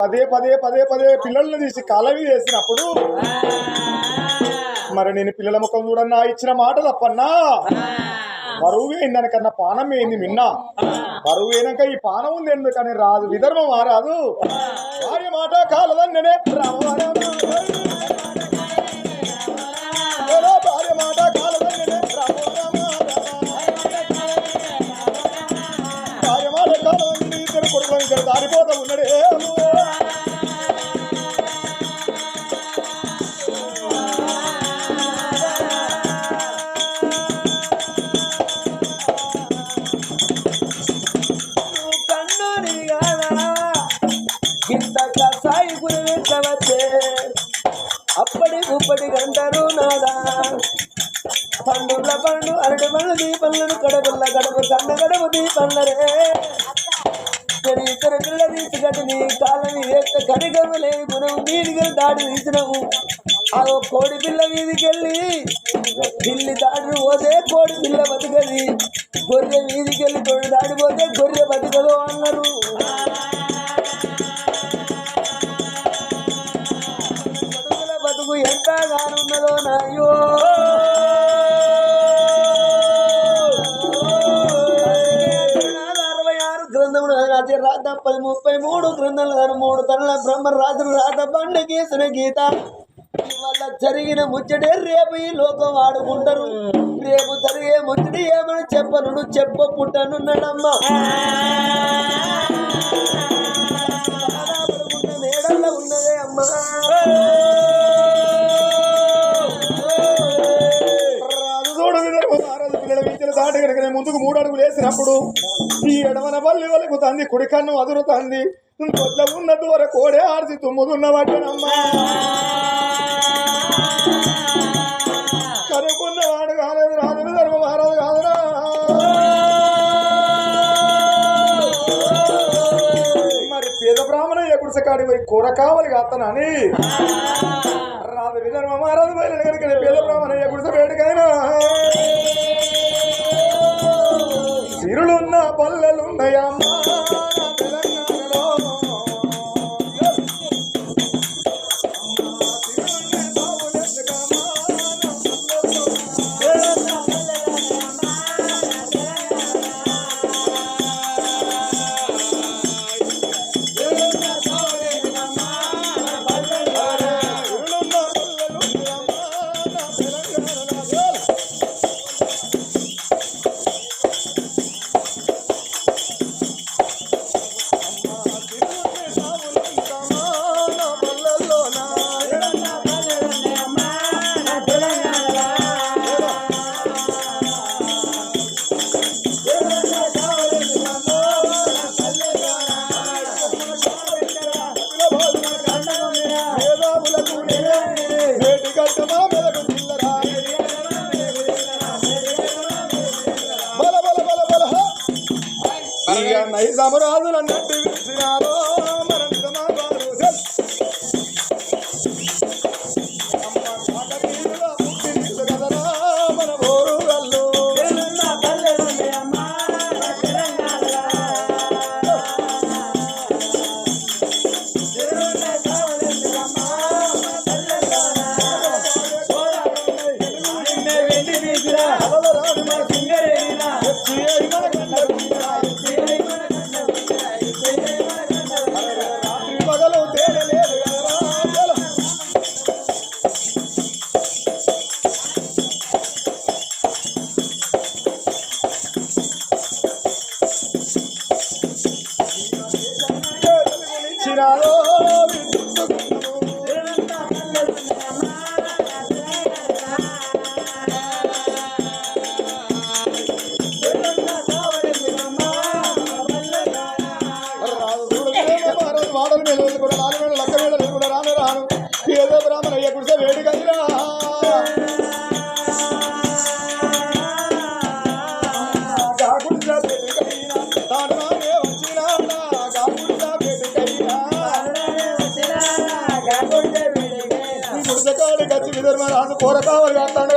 పదే పదే పదే పదే పిల్లల్ని తీసి కాలవి వేసినప్పుడు మరి నేను పిల్లల ముఖం చూడన్నా ఇచ్చిన మాట తప్పన్నా బరువు ఏందనకన్నా పానం ఏంది మిన్నా. బరువు అయినాక ఈ పానం ఉంది ఎందుకని రాదు విధర్మం మారాదు. భార్య మాట కాలదని నేనే భార్య మాట గడప దీపల్లరే మరి ఇతర పిల్ల తీసుకటి నీ కాలని వేస్తే కనిగమ్మ లేని గుణం మీదికి దాడి తీసినవు ఆ కోడి పిల్ల మీదికెళ్ళి పిల్లి దాడి పోతే కోడి పిల్ల బతుకది. గొర్రె మీదికెళ్ళి తోడు దాడిపోతే గొర్రె బతుకదు అన్నారు. బతుకుల బతుకు ఎంత గానున్నదో నాయో. మూడు గ్రంథాలు మూడు తనల బ్రహ్మ రాత్రులు రాత బండ గీసిన గీత. వల్ల జరిగిన ముచ్చటే రేపు ఈ లోకం ఆడుకుంటారు. రేపు జరిగే ముచ్చటి ఏమని చెప్పను చెప్ప పుట్టనున్నాడమ్మా. చేసినప్పుడు ఈ ఎడమన బల్లి వలకు కుడి కన్ను అదురుతంది. కొట్ల ఉన్న దూర కోడే ఆర్చి తుమ్ముదున్న వాటనమ్మా. కనుక్కున్న వాడు కాలేదు రాజు ధర్మ మహారాజు కాదురా. మరి పేద బ్రాహ్మణ ఎగుడిసకాడి పోయి కూర కావాలి కాతనని రాజు విధర్మ మహారాజు బయలు పేద బ్రాహ్మణ ఎగుడిస వేడుకైనా సిరులున్న పల్లెలున్నాయమ్మా Mira, విధర్మ రాజు కూర కావాలి కాస్తాడు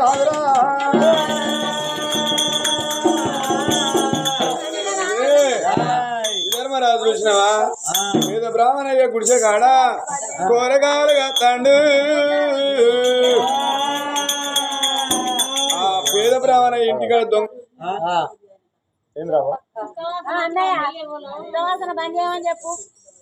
ధర్మరాజు చూసినావా? మీద బ్రాహ్మణ బ్రాహ్మణయ్య గుడిసె కాడ కూరగాయలు కత్తాండు ఆ పేద బ్రాహ్మణయ్య ఇంటికాడ దొంగ ఏం రావా? చెప్పు.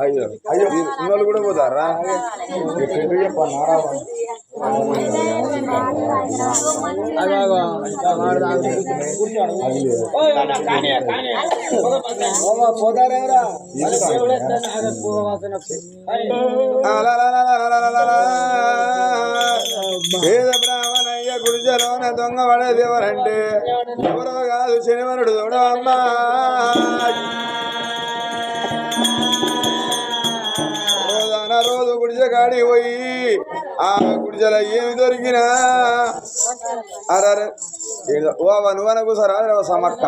అయ్యో అయ్యో ఇన్నోళ్ళు కూడా పోతారా? ఎక్కడికి పేద బ్రాహ్మణయ్య గురిజలోన దొంగ పడేది ఎవరంటే ఎవరో కాదు శనివరుడు చూడమ్మా గుడిజ కాడి పోయి ఆ గుడిజల ఏమి దొరికినా? అరే అవ్వ నువ్వన కూసారా? సమక్క?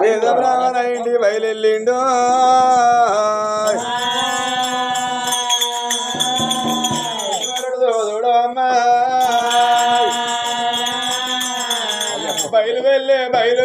పేద బ్రాహ్మణ ఇంటి బయలుదేరిండు బయలు వెళ్ళే బయలు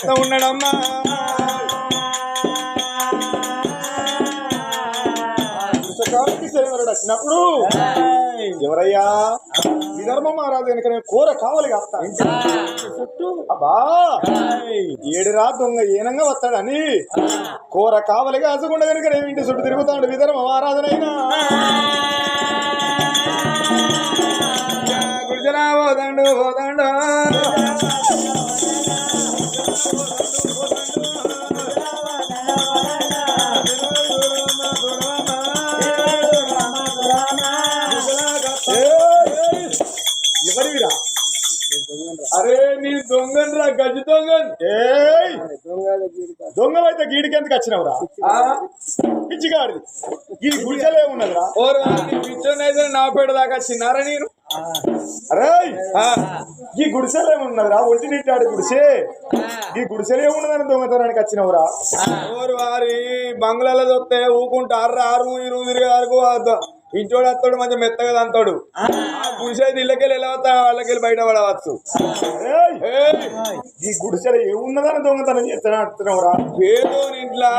వస్తా ఉన్నాడమ్మా వచ్చినప్పుడు ఎవరయ్యా? విధర్మ మహారాజు వెనుక నేను కూర కావాలి కాస్తా. అబ్బా ఏడురా దొంగ ఏనంగా వస్తాడని. కూర కావలిగా అసకుండా కనుక నేను ఇంటి చుట్టూ తిరుగుతాడు విధర్మ మహారాజునైనా. గుడిజనా పోదండు పోదండు అరే నీ దొంగన్రా గజ్జి దొంగన్ ఏయ్ దొంగవైతే గీడికి ఎందుకు వచ్చినవురా ఆ? పిచ్చిగాడిది ఈ గుడిసెలే ఉన్నదిరా ఓరు నీ పిచ్చోని నా పేడ దాకా చిన్నారా నేను ఈ గుడిసెలే ఉన్నదిరా? ఒంటి నిట్టాడు గుడిసె. ఈ గుడిసెలే ఉన్నదని దొంగతనానికి వచ్చినవురా? ఓరు వారి బంగ్లాలో చూస్తే ఊకుంటారు ఆరు ఈ తిరిగి ఆరు ఇంటోడు వస్తాడు మంచి మెత్తగా అంతాడు ఆ. గుడిసైతే ఇళ్ళకెళ్ళి ఎలా వస్తా? వాళ్ళకెళ్ళి బయట పడవచ్చు. ఈ గుడిసెల ఏమున్నదని దొంగతనం చేస్తాను అంటున్నావురా? పేదోని ఇంట్లో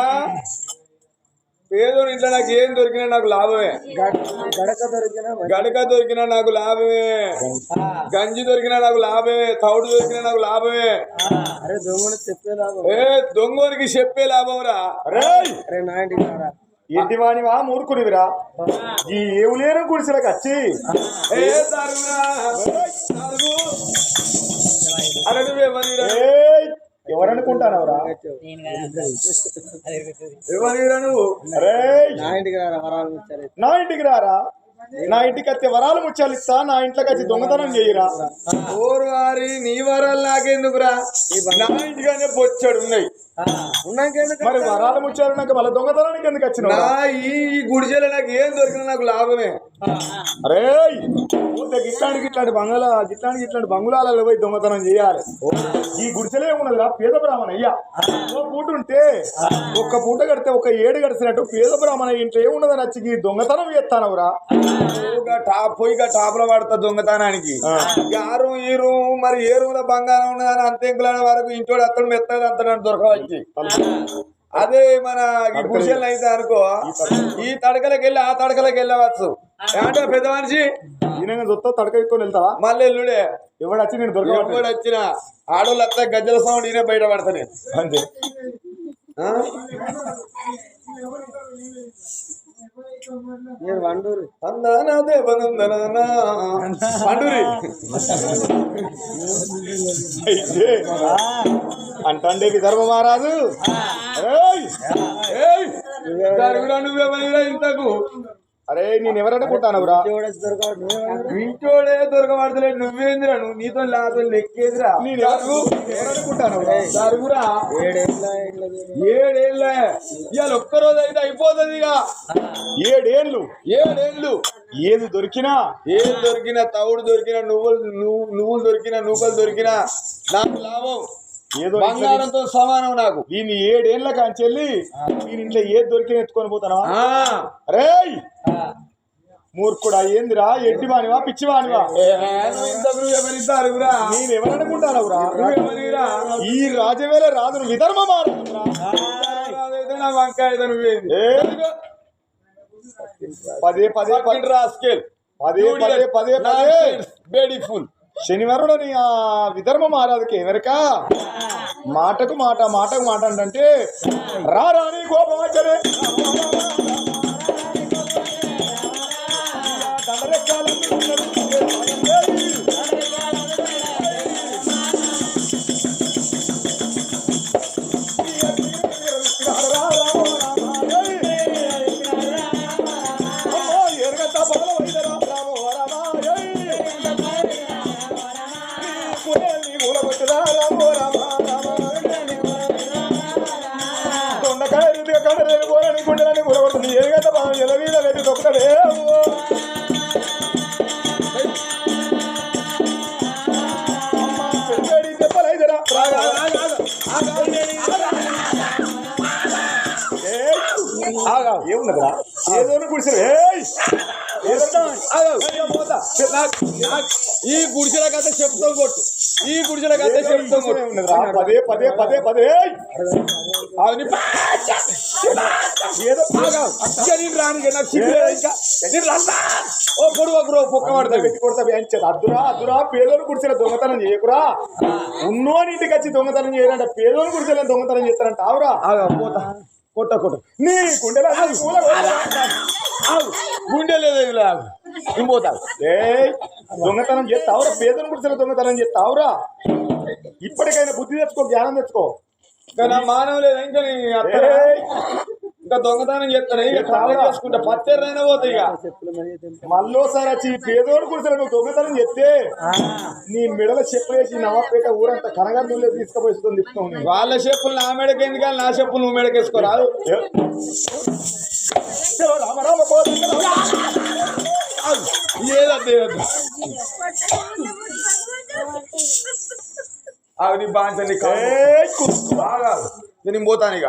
పేదోని ఇంట్లో నాకు ఏం దొరికినా నాకు లాభమే. గడక దొరికిన గడక దొరికినా నాకు లాభమే. గంజి. దొరికినా నాకు లాభమే. తౌడు దొరికినా నాకు లాభమే. అరే దొంగను చెప్పే లాభం. ఏ దొంగోనికి చెప్పే లాభంరా. రేయ్ అరే నా ఇంటికి రారా. ఇంటి వాణివా మూర్ఖునివిరా? ఈ ఏవులేరు గుడిసెలకు వచ్చి. ఏ తరుగురా. అరే నువ్వు రేయ్ నా ఇంటికి రారా? నా ఇంటికి వచ్చే వరాలు ముత్యాలు ఇస్తా నా ఇంట్లోకి వచ్చి దొంగతనం చేయరా. ఓరు వారి నీ వరాలు నాకెందుకురా? నా ఇంటిగానే బొచ్చాడు ఉన్నాయి. మరి వరాలు ముత్యాలు నాకు మళ్ళీ దొంగతనానికి ఎందుకు వచ్చిన ఈ గుడిసెలో నాకు ఏం దొరికినా నాకు లాభమే. అరే గిట్లాంటి గిట్లాంటి బంగాళా గిట్లాంటి గిట్లాంటి బంగుళాలలో పోయి దొంగతనం చేయాలి. ఈ గుడిసెలే ఉన్నదిరా పేద బ్రాహ్మణ అయ్యా ఓ పూట ఉంటే ఒక్క పూట కడితే ఒక ఏడు గడిచినట్టు పేద బ్రాహ్మణ ఇంట్లో ఏమున్నదని వచ్చి ఈ దొంగతనం చేస్తానవురా? టాప్ పోయిగా టాప్లో పడతా దొంగతనానికి. యారు ఈ రూమ్ మరి ఏ రూమ్లో బంగారం ఉన్నదని అంతెంకుల వరకు ఇంటోడు అత్తడు మెత్తడు అంతడు దొరకవచ్చు. అదే మన ఈ గుడిసెలు అయితే అనుకో ఈ తడకలకి వెళ్ళి ఆ తడకలకి వెళ్ళవచ్చు. ఏమంటే పెద్ద మనిషి? ఈయన చూస్తా తడక ఎక్కువ వెళ్తావా? మళ్ళీ ఎల్లుడే ఎవడు వచ్చి నేను ఎవడు వచ్చిన ఆడోళ్ళు అత్త గజ్జల సౌండ్ ఈయన బయట పడతానే. అంతే. ఆ? నేను వండూరు. అందానా దేవనందనా పండురి అయితే అంటండే విదర్భ మహారాజు. ఇంతకు. అరే నేను దొరకవాడు ఇంటోడే దొరకబడతలే నువ్వేందిరా? నువ్వు నీతో లాతో లెక్కేదిరా? నేను ఎవరు ఎవరనుకుంటానవురా జరుగురా ఏడేళ్ళ ఇవాళ ఒక్కరోజు అయితే అయిపోతుంది ఇక. ఏడేళ్ళు. ఏడేళ్ళు. ఏది దొరికినా. ఏది దొరికినా తవుడు దొరికినా నువ్వులు నువ్వు నువ్వులు దొరికినా నువ్వులు దొరికినా నాకు లాభం. ఏదో బంగారంతో సమానం నాకు. దీన్ని ఏడేళ్ళ కాంచెల్లి దీని ఇంట్లో ఏది దొరికిన ఎత్తుకొని పోతానా? రేయ్! మూర్ఖుడా ఏందిరా? ఎడ్డి వానివా పిచ్చి వానివా నేను ఎవరనుకుంటానవురా? ఈ రాజవేల రాజును విధర్మ వంకాయ ఏ? పదే పదే పదే రాస్కెల్ పదే పదే పదే. పదే బ్యూటిఫుల్ శనివారుడని ఆ విధర్మ మహారాజుకి ఎవరిక మాటకు మాట మాటకు మాట అంటే రాణి రాని కోపం ఏదో గుడిసె ఈ గుడిసెల కథ చెప్తాం కొట్టు. ఈ గుడిసెల కథ చెప్తాం పదే పదే పదే పదే. ఏదో ఇంకా నేను రాను ఇక నాకు సిగ్గు లేదు ఇంకా. నేను రాను. ఓ పొడుగు ఒకరు పొక్క పడతాడు పెట్టి కొడతా వేయించేది అద్దురా అద్దురా పేదోని దొంగతనం చేయకురా. ఉన్నోని ఇంటికి వచ్చి దొంగతనం చేయాలంట పేదోని గుడిసెల దొంగతనం చేస్తారంట. ఆవురా. పోతా. కొట్ట కొట్ట. నీ గుండెల పూల గుండె లేదు ఏయ్ దొంగతనం చేస్తావురా పేదోని గుడిసెల దొంగతనం చేస్తావురా? ఇప్పటికైనా బుద్ధి తెచ్చుకో జ్ఞానం తెచ్చుకో. ఇంకా నా మానవ లేదు ఇంకా! ఇంకా దొంగతనం చేస్తాను ఇక తాళం చేసుకుంటా పత్తెర్రైనా పోతాయి ఇక. చెప్పులు. మళ్ళోసారి వచ్చి ఈ పేదోని గుడిసెల నువ్వు దొంగతనం చెప్తే నీ మెడల చెప్పులేసి నవపేట ఊరంతా కనగర్నులే తీసుకుపోయి తిప్పుతావు వాళ్ళ చెప్పులు నా మెడకి ఎందుకు నా చెప్పులు నువ్వు మెడకేసుకోరాదు చలో రామ రామ. ఏదద్దు ఏదద్దు అవి నీ. బాగా. నేను పోతాను ఇక.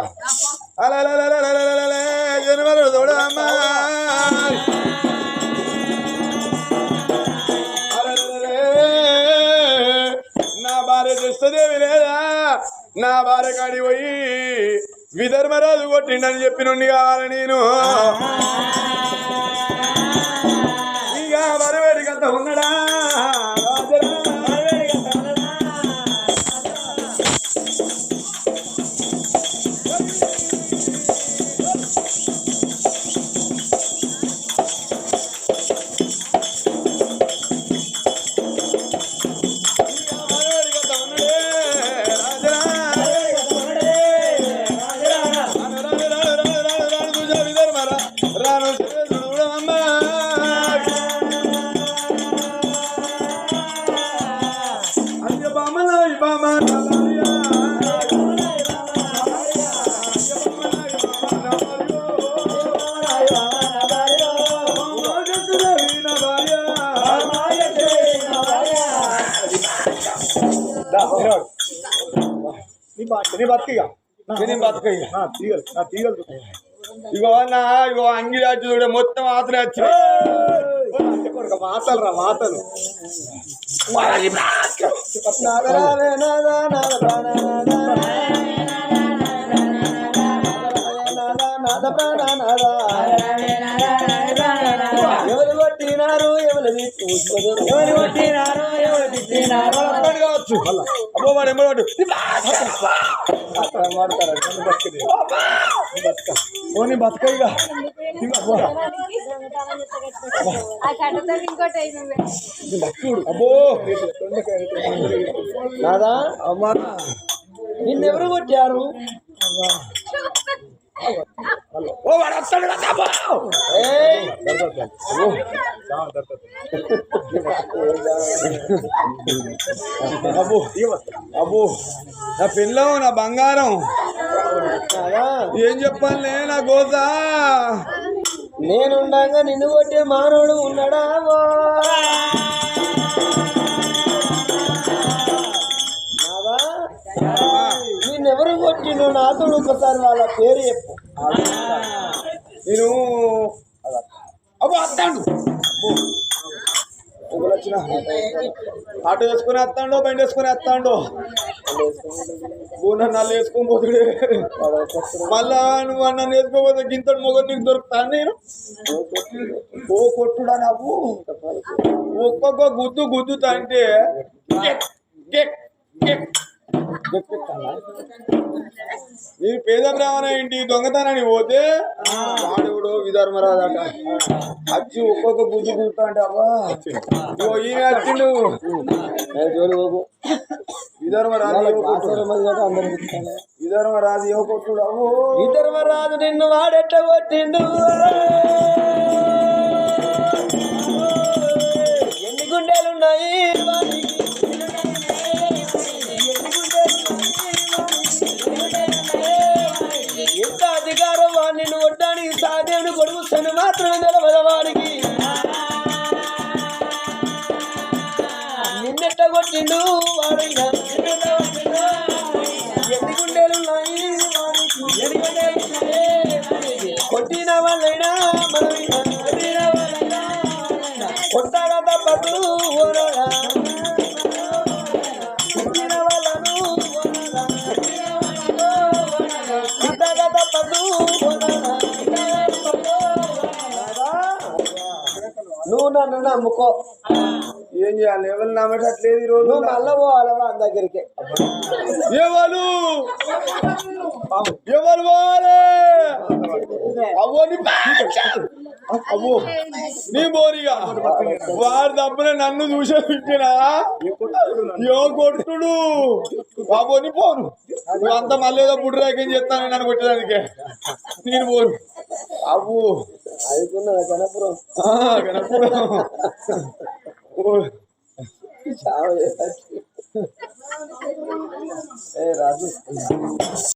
నా భార్య తెస్తదేవి లేదా నా భార్య కాడి పోయి విధర్మరాజు కొట్టిండని చెప్పినుండి కావాలి నేను నీ బతికిగా నేను బతకయ్య. నా తీగలు నా తీగలు ఇగో నా ఇగో అంగి రాజు చూడ మొత్తం ఆత్ర వచ్చి మాటలు రా. ఎవరు ఎవరు ఎవరు తిట్టినారు కావచ్చు. అబ్బో వాడు ఎంబడి ఓ నీ బతకయిగా ఆ కట్టతో ఇంకోటి అయింది అబ్బో నాదా అమ్మా. నిన్నెవరు కొట్టారు? ఓ వాడు వస్తాడు కదా అబ్బో. నా పిల్లం నా బంగారం. ఏం చెప్పాలి నా గోస? నేనుండగా నిన్ను కొట్టే మానవుడు ఉన్నాడా? నిన్నెవరు కొట్టిండు నాతోడు ఒకసారి వాళ్ళ పేరు చెప్పు. నేను అబ్బో వస్తాడు ఆటో వేసుకుని వస్తాడు బండి వేసుకుని వస్తాడు నన్ను వేసుకొని పోతుడే. మళ్ళా నువ్వు నన్ను వేసుకోపోతే గింతడు మొగలు నీకు దొరుకుతాను నేను? ఓ కొట్టుడా నాకు? ఒక్కొక్క గుద్దు గుద్దుతా అంటే ఈ పేద బ్రాహ్మణ ఇంటి దొంగతనానికి పోతే వాడు విధర్మరాజట. వచ్చి ఒక్కొక్క గుద్దు గుద్దుతా అంటే అబ్బా. ఈయన ఏ కొట్టుడు? విధర్మరాజు ఏ కొట్టుడు. అవ్వో విధర్మరాజు నిన్ను వాడెట్ట కొట్టిండు? ఎన్ని గుండెలున్నాయి? కొడుకు శని మాత్రమే నిలబడవాడికి వాడికి నిన్నెట్ట కొట్టిండు. నువ్వు ఎవరు నమ్మటట్లేదు ఈ రోజు. మళ్ళా పోవాలా దగ్గరికి. ఎవరు? ఎవరు పోవాలి? అవ్వో నీ అవ్వో నీ బోరిగా. వాడు తప్పున నన్ను చూసే పెట్టినా? యో కొట్టుడు బాబో నీ పోను. నువ్వు అంత మళ్ళీ ఏదో బుడ్రాకేం చేస్తాను నన్ను కొట్టడానికి. నేను పోను. అవ్వు. అయిపోయినా కనపురం ఆ, కనపడు. ఓ. చాలా ఏ రాజు